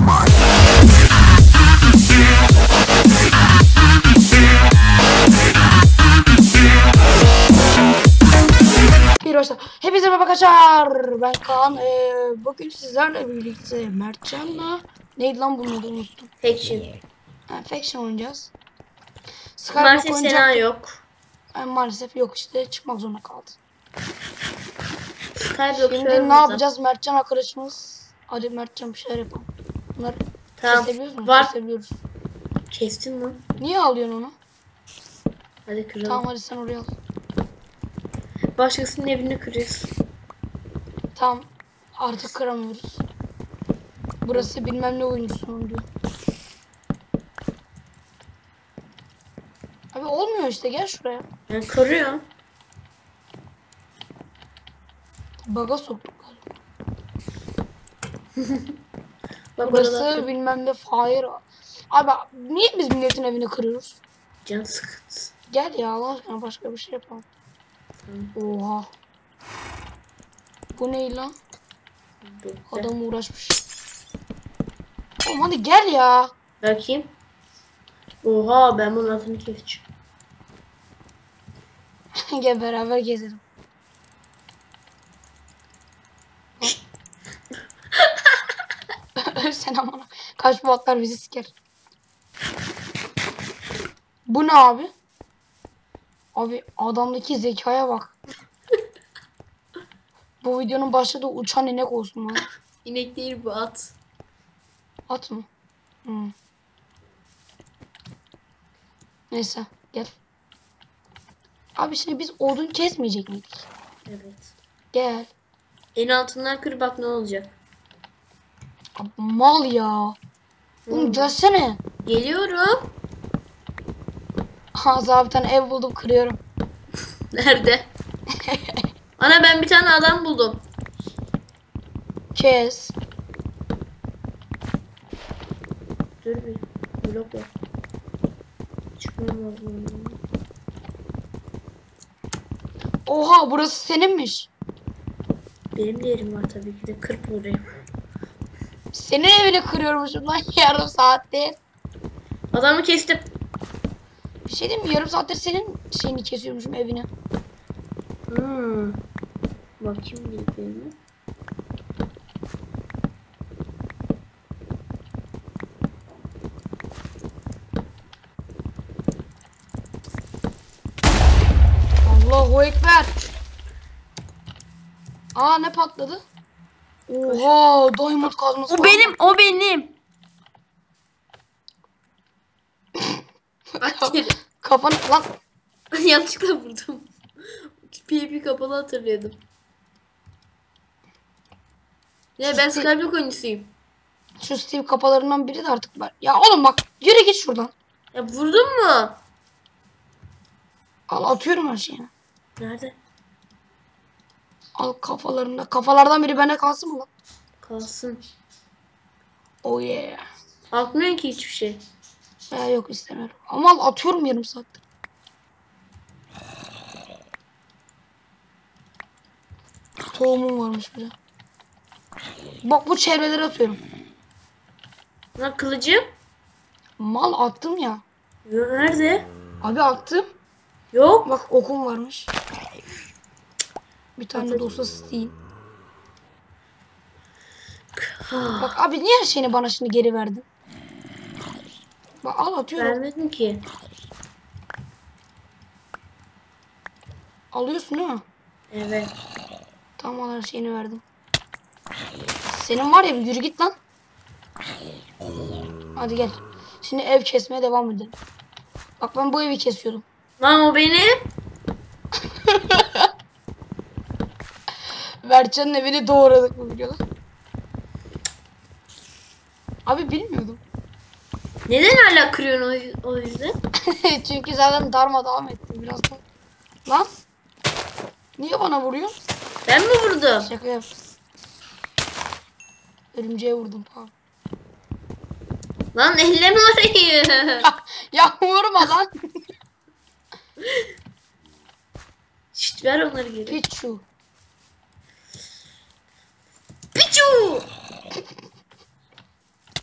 başlar. Bir başta. Hepinize merhaba arkadaşlar. Ben Kaan. Ee, bugün sizlerle birlikte Mertcan'la neydi lan bunu adı unuttum. Faction. Faction oynayacağız. Skyblock Maalesef oynayacak. Sena yok. Yani maalesef yok işte çıkmak zorunda kaldı. Skyblock Şimdi ne yapacağız? Mertcan arkadaşımız. Hadi Mertcan bir şeyler yapalım. Bunları Tamam. kesebiliyoruz mu? Var. Kesebiliyoruz. Kestin mi? Niye alıyorsun onu? Hadi kıralım. Tamam hadi sen oraya al. Başkasının evini kırıyoruz. Tamam. Artık kıramıyoruz. Burası bilmem ne oyuncusunun diyor. Abi olmuyor işte gel şuraya. Yani kırıyor. Baga soktuk galiba. Bak Burası bilmem ne fire. Abi niye biz milletin evini kırıyoruz? can sıkıntı. Gel ya Allah aşkına başka bir şey yapalım. Oha. Bu ne lan? Bitti. Adam uğraşmış. Oğlum hadi gel ya. Bakayım. Oha ben bunun altını keseceğim. gel beraber gezelim. Sen Kaç botlar bizi siker. Bu ne abi? Abi adamdaki zekaya bak. Bu videonun başladığı uçan inek olsun lan. İnek değil bu at. At mı? Hmm. Neyse gel. Abi şimdi biz odun kesmeyecek miydik? Evet. Gel. En altından kır bak ne olacak. Abi, mal ya. Oğlum gelsene. Geliyorum. Ha zaten ev buldum kırıyorum. Nerede? Ana ben bir tane adam buldum. Kes. Dur bir. Blok. Çıkmam lazım. Oha burası seninmiş. Benim de yerim var tabii ki de. Kırp burayı. Senin evini kırıyormuşum lan yarım saattir. Adamı kestim. Bir şey diyeyim mi? Yarım saattir senin şeyini kesiyormuşum evini. Hmm. Bakayım bilgilerine. Allahu Ekber. Aa ne patladı? Oha diamond kazması. O benim, o benim. Kafanı lan. Yanlışlıkla vurdum. PvP kapalı hatırlıyordum. Ne ben Ciddi- Skyblock oyuncusuyum. Şu Steve kafalarından biri de artık var. Ya oğlum bak yürü git şuradan. Ya vurdun mu? Al atıyorum her şeyini. Nerede? Al kafalarında. Kafalardan biri bende kalsın mı lan? Kalsın. Oh yeah. Atmıyor ki hiçbir şey. Ya yok istemiyorum. Ama atıyorum yarım saattir. Tohumum varmış bir de. Bak bu çevreleri atıyorum. Lan kılıcım? Mal attım ya. Nerede? Abi attım. Yok. Bak okum varmış. Bir tane de olsa isteyeyim. Bak abi niye her şeyini bana şimdi geri verdin? Bak al atıyorum. Vermedim ki. Alıyorsun değil mi? Evet. Tamam al her şeyini verdim. Senin var ya bir yürü git lan. Hadi gel. Şimdi ev kesmeye devam edelim. Bak ben bu evi kesiyordum. Lan o benim. Mertcan'ın evini doğradık bu videoda. Abi bilmiyordum. Neden hala kırıyorsun o, o yüzden? Çünkü zaten darmadağın ettim birazdan. Lan. Niye bana vuruyorsun? Ben mi vurdum? Şaka yap. Örümceğe vurdum tamam. Lan elleme orayı. ya vurma lan. Şşt ver onları geri. Pichu.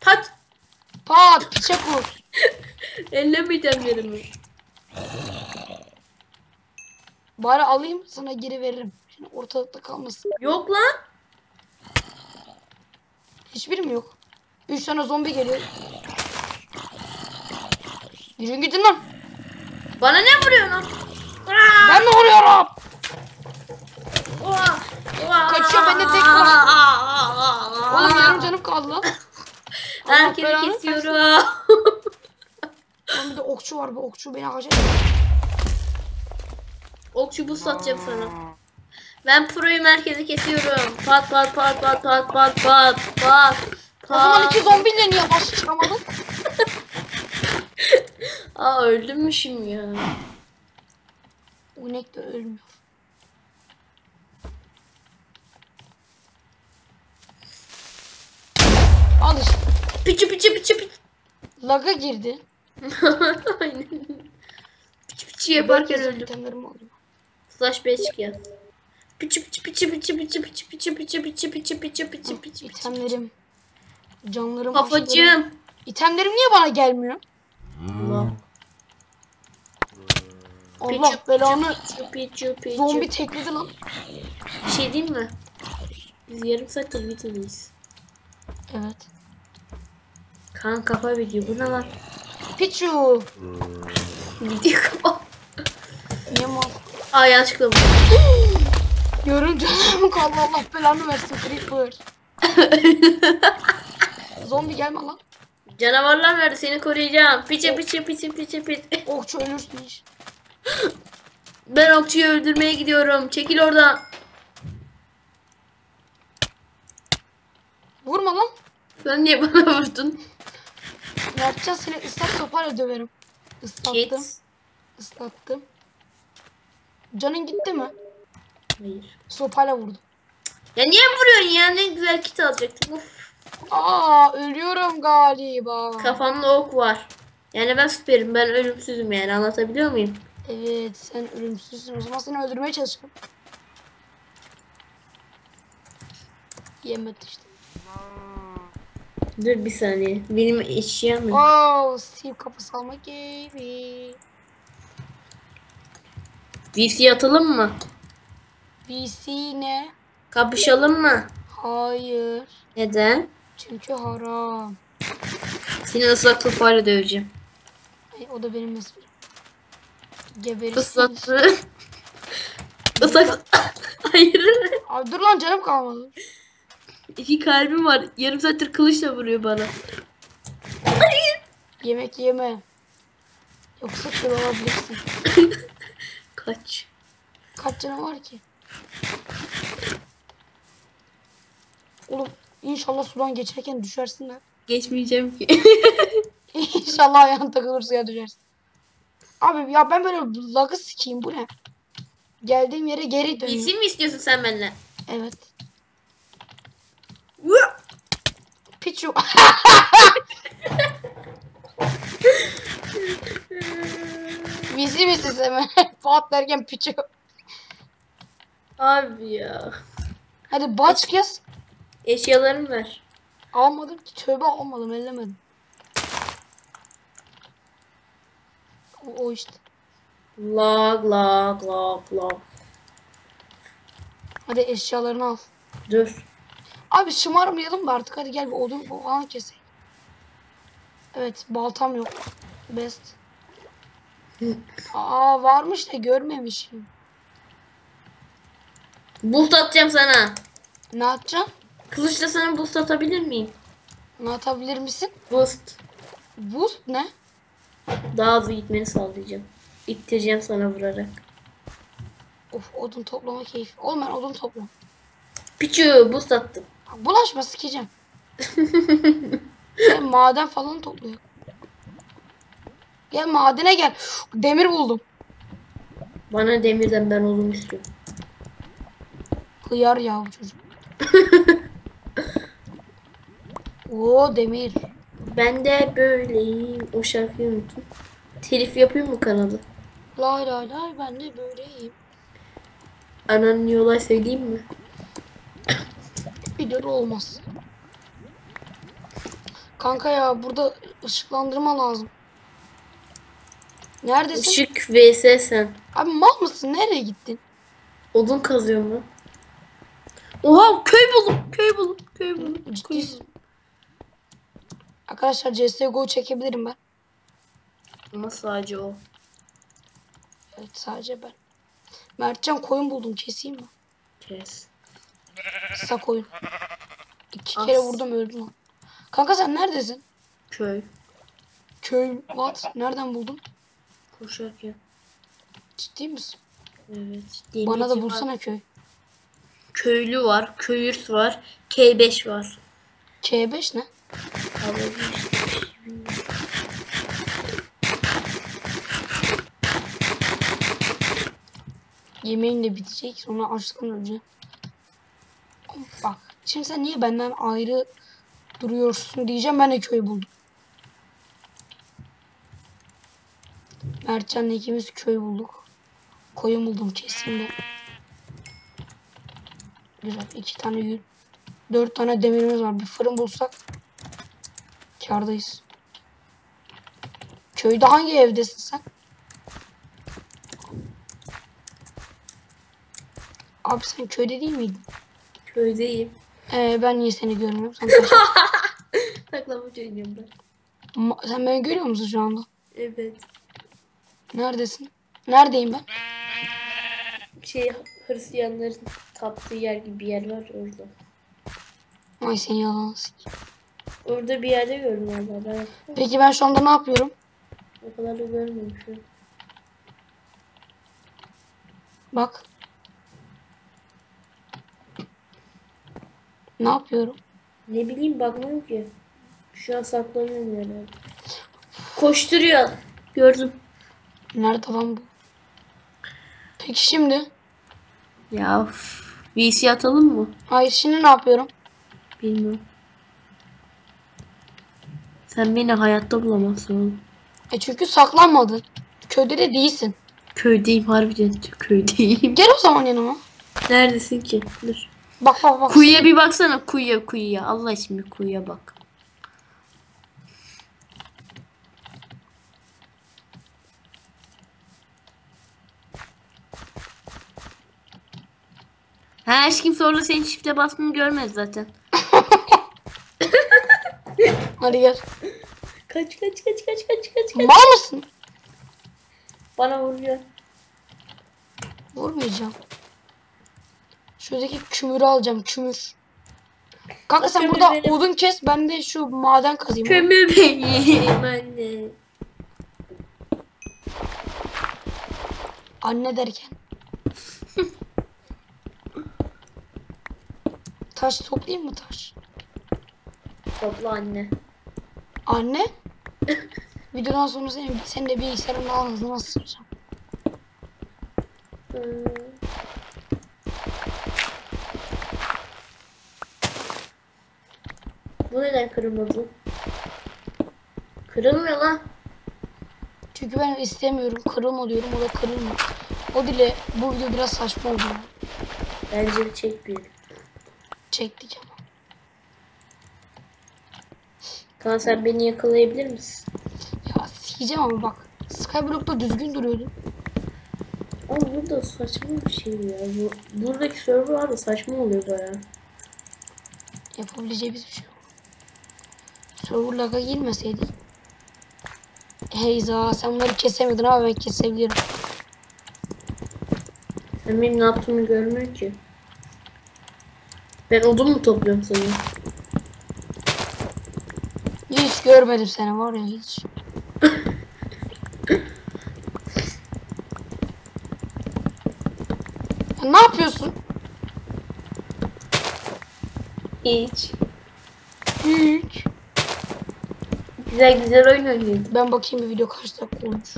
Pichu. Piçe kur. Elleme itemlerimi. Bari alayım sana geri veririm. Şimdi ortalıkta kalmasın. Yok lan. Hiçbiri mi yok? Üç tane zombi geliyor. Yürüyün gidin lan. Bana ne vuruyorsun lan? Ben mi vuruyorum? Oha, Kaçıyor, bende tek var. Oğlum yarım canım kaldı lan. Allah Herkesi belanı kesiyorum. Lan bir de okçu var. Bu okçu beni ağaca... Okçu buz satacağım sana. Ben proyu merkeze kesiyorum. Pat pat pat pat pat pat pat pat. O zaman iki zombiyle niye başa çıkamadın? Aa öldüm mü şimdi ya? Bu inek de ölmüyor. Al işte. Piçi piçi piçi piçi. Laga girdi. Aynen. Piçi piçi yaparken öldüm. Slash 5 çıkıyor. Piçi piçi piçi piçi piçi piçi piçi piçi piçi piçi piçi piçi piçi piçi. İtemlerim. Canlarım. aşklarım. Kafacığım. İtemlerim niye bana gelmiyor? Allah. Allah belanı. Zombi tekledi lan. Bir şey diyeyim mi? Biz yarım saattir videodayız. Evet. Kan kafa video. Bu ne lan? Pichu. Video kafa. Niye mal? Aa yanlışlıkla bu. Yarım canım kaldı Allah belanı versin Creeper. Zombi gelme lan. Canavarlar nerede? Seni koruyacağım. Piçi piçi piçi piçi piçi. Okçu ölürsün iş. Ben okçuyu öldürmeye gidiyorum. Çekil oradan. Vurma lan. Sen niye bana vurdun? Ne yapacağız seni ıslak sopayla döverim. Islattım. Kids. ıslattım. Canın gitti mi? Hayır. Sopayla vurdum. Ya niye vuruyorsun ya? Ne güzel kit alacaktım. Uf. Aa ölüyorum galiba. Kafamda ok var. Yani ben süperim. Ben ölümsüzüm yani. Anlatabiliyor muyum? Evet sen ölümsüzsün. O zaman seni öldürmeye çalışıyorum. Yemedi işte. Dur bir saniye. Benim eşyam yok. Oo Steve kapısı almak gibi. VC atalım mı? BC ne? Kapışalım mı? Hayır. Neden? Çünkü haram. Seni ıslak sopayla döveceğim. Ay, o da benim esprim. Geberirsin. Islattı. Islak... Hayır. Abi dur lan canım kalmadı. İki kalbim var. Yarım saattir kılıçla vuruyor bana. Yemek yeme. Yoksa kıl olabilirsin. Kaç. Kaç canın var ki? Oğlum inşallah sudan geçerken düşersin de. Geçmeyeceğim ki. İnşallah ayağın takılır suya düşersin. Abi ya ben böyle lagı sikeyim bu ne? Geldiğim yere geri dönüyorum. VC mi istiyorsun sen benden? Evet. Pichu. Visi misi seme. Fuat derken pichu. Abi ya. Hadi baç kez. Eşyalarımı ver. Almadım ki. Tövbe almadım. Ellemedim. O, o işte. Lag lag lag lag. Hadi eşyalarını al. Dur. Abi şımarmayalım da artık. Hadi gel bir odun falan keselim. Evet baltam yok. Best. Aa varmış da görmemişim. Boost atacağım sana. Ne yapacaksın? Kılıçla sana boost atabilir miyim? Ne atabilir misin? Boost. Boost ne? Daha hızlı gitmeni sağlayacağım. İttireceğim sana vurarak. Of odun toplama keyfi. Oğlum ben odun toplam. Piçu boost attım. Bulaşma sikeceğim. Gel maden falan topluyor. Gel madene gel. Demir buldum. Bana demirden ben oğlum istiyorum. Hıyar ya bu çocuk. Oo demir. Ben de böyleyim. O şarkıyı unuttum. Telif yapayım mı kanalı? Lay lay lay ben de böyleyim. Ananın yolay söyleyeyim mi? De olmaz. Kanka ya burada ışıklandırma lazım. Neredesin? Işık vs sen. Abi mal mısın? Nereye gittin? Odun kazıyor mu? Oha köy buldum. Köy buldum. Köy buldum. Köy buldum. Arkadaşlar CSGO çekebilirim ben. Ama sadece o. Evet sadece ben. Mertcan koyun buldum keseyim mi? Kes. Kısa koyun. İki As. kere vurdum öldü lan. Kanka sen neredesin? Köy. Köy. What? Nereden buldun? Koşarken. Ciddi misin? Evet. Bana da Denizci var. bulsana köy. Köylü var. Köyürs var. K5 var. K5 ne? Yemeğin de bitecek. Sonra açlıktan öleceğim. Bak. Şimdi sen niye benden ayrı duruyorsun diyeceğim. Ben de köy buldum. Mertcan'la ikimiz köy bulduk. Koyun buldum kesin de. Güzel. iki tane yün. Dört tane demirimiz var. Bir fırın bulsak kârdayız. Köyde hangi evdesin sen? Abi sen köyde değil miydin? Köydeyim. Ee, ben niye seni görmüyorum? Sen, Saklambaç oynuyorum ben. Ma- sen beni görüyor musun şu anda? Evet. Neredesin? Neredeyim ben? Şey Hristiyanların taptığı yer gibi bir yer var orada. Ay seni yalan. Orada bir yerde gördüm valla ben. Peki ben şu anda ne yapıyorum? O kadar da görmemişim. Bak. Ne yapıyorum? Ne bileyim bakmıyorum ki. Şu an saklanıyorum herhalde. Koşturuyor. Gördüm. Nerede lan bu? Peki şimdi? Ya of. VC atalım mı? Hayır şimdi ne yapıyorum? Bilmiyorum. Sen beni hayatta bulamazsın oğlum. E çünkü saklanmadın. Köyde de değilsin. Köydeyim harbiden köydeyim. Gel o zaman yanıma. Neredesin ki? Dur. Bak bak bak. Kuyuya bir baksana kuyuya kuyuya. Allah için bir kuyuya bak. Ha hiç kimse orada senin çifte basmanı görmez zaten. Hadi gel. Kaç kaç kaç kaç kaç kaç kaç. Mal mısın? Bana vuruyor. Vurmayacağım. Şuradaki kümürü alacağım. Kümür. Kanka sen Kömür burada benim. odun kes. Ben de şu maden kazayım. Kömür benim anne. Anne derken. taş toplayayım mı taş? Topla anne. Anne. Videodan sonra seni, seni de bilgisayarın ağzına sıracağım. Ee, Bu neden kırılmadı? Kırılmıyor lan. Çünkü ben istemiyorum. Kırılma diyorum. O da kırılmıyor. O dile bu video biraz saçma oldu. Bence bir çek bir. Çektik ama. Kaan sen beni yakalayabilir misin? Ya sikeceğim ama bak. Skyblock'ta düzgün duruyordu. Ama burada saçma bir şey ya. Bu, buradaki server da saçma oluyor baya. Yapabileceğimiz bir şey yok. Server lag'a girmeseydik. Heyza sen bunları kesemedin ama ben kesebilirim. Sen benim ne yaptığımı görmüyor ki. Ben odun mu topluyorum sana? Hiç görmedim seni var ya hiç. Ya ne yapıyorsun? Hiç. Hiç. Güzel güzel oyun oynuyorum. Ben bakayım bir video kaç dakika olmuş.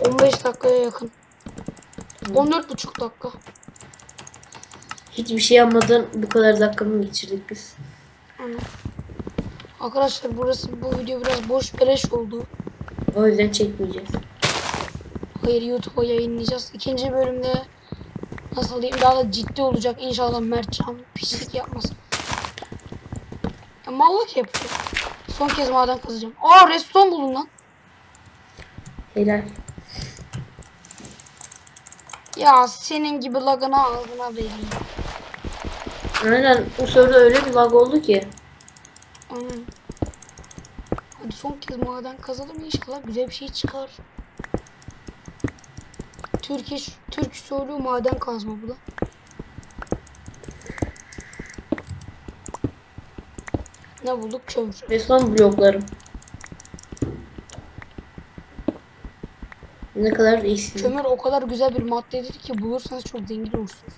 On beş dakikaya yakın. On dört buçuk dakika. Hiçbir şey yapmadan bu kadar dakika mı geçirdik biz? Aynen. Arkadaşlar burası bu video biraz boş beleş oldu. O yüzden çekmeyeceğiz. Hayır YouTube'a yayınlayacağız. İkinci bölümde nasıl diyeyim daha da ciddi olacak. İnşallah Mertcan pislik yapmaz. Ya mallık yapıyor. Son kez maden kazacağım. Aa reston buldum lan. Helal. Ya senin gibi lagına ağzına vereyim. Aynen bu soruda öyle bir lag oldu ki. Aynen. Hadi son kez maden kazalım inşallah güzel bir şey çıkar. Türk iş, Türk söylüyor maden kazma bu da. Ne bulduk? Kömür. Ve son bloklarım. Ne kadar iyisin. Kömür o kadar güzel bir maddedir ki bulursanız çok zengin olursunuz.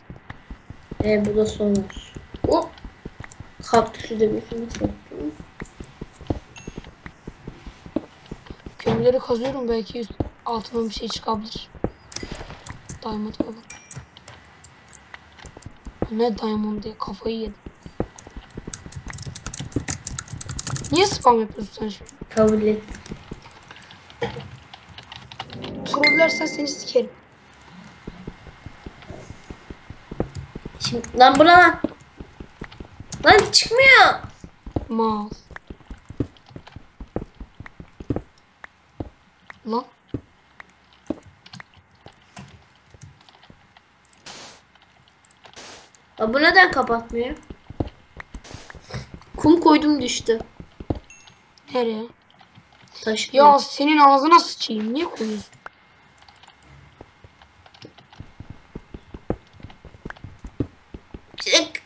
E bu da son olsun. Hop. Kaktüsü de bir sürü. Kömürleri kazıyorum belki altıma bir şey çıkabilir. Diamond falan. Ne diamond diye kafayı yedim. Niye spam yapıyorsun sen şimdi? Kabul et. Trollersen seni sikerim. Şimdi, lan bu ne lan? Lan çıkmıyor. Mal. Lan. Aa, bu neden kapatmıyor? Kum koydum düştü. Nereye? Taş. Ya senin ağzına sıçayım. Niye koyuyorsun? Çık.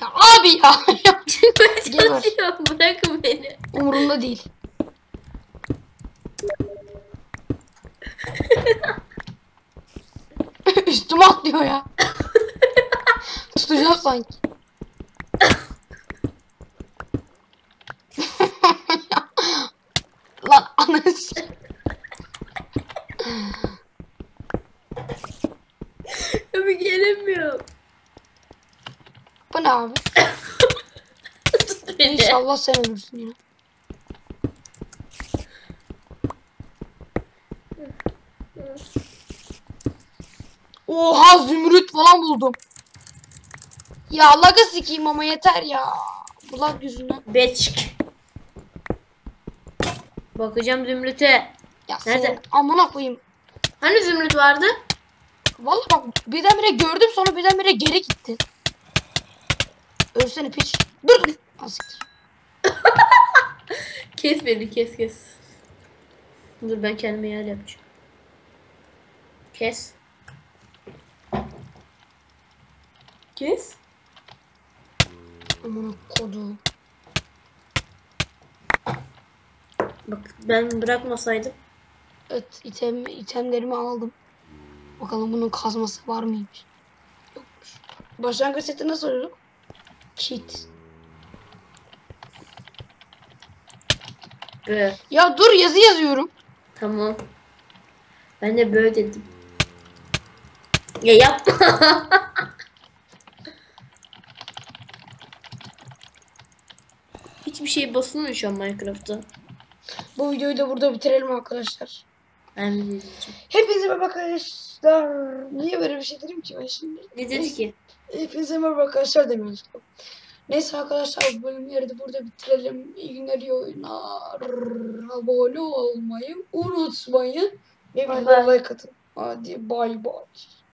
Ya abi ya. Çıkmaya çalışıyorum. Bırakın beni. Umurumda değil. Üstüme atlıyor ya. Tutacağım sanki. Lan anası. Abi gelemiyorum. Bu ne abi? Tut beni. İnşallah sen ölürsün ya. Oha zümrüt falan buldum. Ya laga sikeyim ama yeter ya. Bu lag yüzünden. Beçik. Bakacağım Zümrüt'e. Ya Nerede? senin amına koyayım. Hani Zümrüt vardı? Vallahi bak birdenbire gördüm sonra birdenbire geri gitti. Ölsene piç. Dur. Asiktir. Kes beni kes kes. Dur ben kendime yer yapacağım. Kes. Kes. Amına kodum. Bak ben bırakmasaydım. Evet item, itemlerimi aldım. Bakalım bunun kazması var mıymış? Yokmuş. Başlangıç seti nasıl oluyorduk? Kit. Böyle. Ya dur yazı yazıyorum. Tamam. Ben de böyle dedim. Ya yapma. Hiçbir şey basılmıyor şu an Minecraft'ta. Bu videoyu da burada bitirelim arkadaşlar. Ben. Hepinize merhaba arkadaşlar. Niye böyle bir şey dedim ki ben şimdi? Ne dedi ki? Hepinize merhaba arkadaşlar demiyoruz. Neyse arkadaşlar bu bölümleri de burada bitirelim. İyi günler, iyi oyunlar. Abone olmayı unutmayın. Ve videoya like atın. Hadi bay bay.